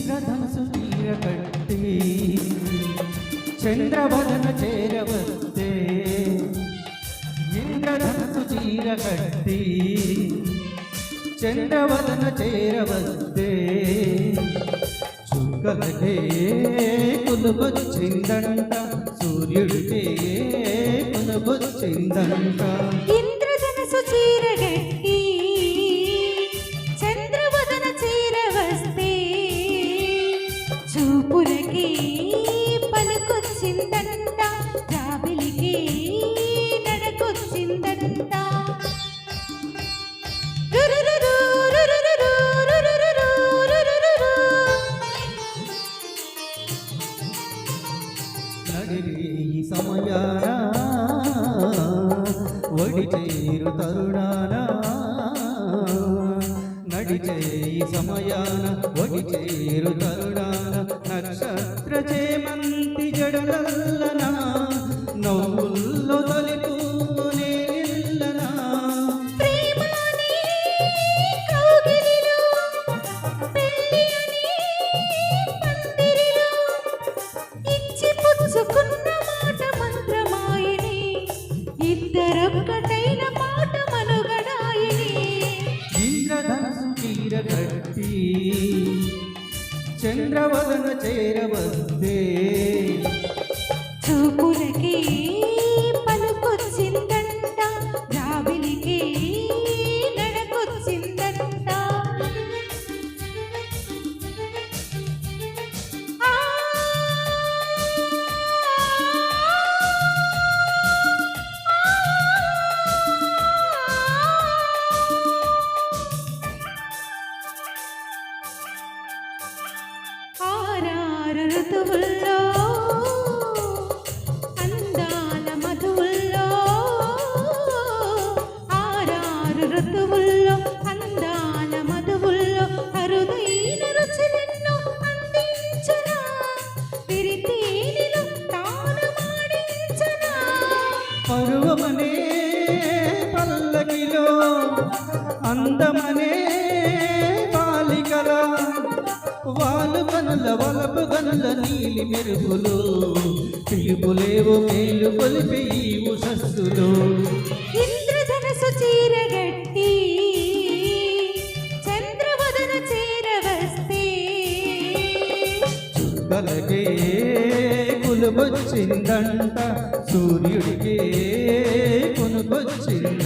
ఇంద్రధనుసు నీరగట్టి చంద్రభదన చేరవస్తే ఇంద్రధనుసు చీరగట్టి చంద్రవదన చేరవస్తే చుక్కలకే కొనుగొచ్చిందంట సూర్యుడికే కొనుగొచ్చిందంట నడిరే ఈ సమయాన? ఒడి చేరు తరుణాన? నడిచే ఈ సమయాన? ఒడి చేరు తరుణాన? నక్షత్ర చేమంతి జడలల్లన నవ్వుల్ ఇద్దరొక్కటైన మాట మనుగడాయని. ఇంద్రధనసు చీర కట్టి చంద్రవదన చేరవస్తే చూపులకి ఋతువుల్లో అందాల మధువుల్లో ఆరారు ఋతువుల్లో అందాల మధువుల్లో అరుదైన రుచులెన్నో అందించనా విరితేనిలో తానమాడించనా పరువమనే పల్లకిలో అందమనే బాలికల వాళ్ళు కనుల వలపు కనుల నీలి మెరుగులు పిలుపులేవో మేలు కొలిపి ఉషస్సులు ఇంద్రధనసు చీరగట్టి చంద్రవదన చేరవస్తే చుక్కలకే కులుబొచ్చిందంట సూర్యుడికే కొనుకొచ్చిందంట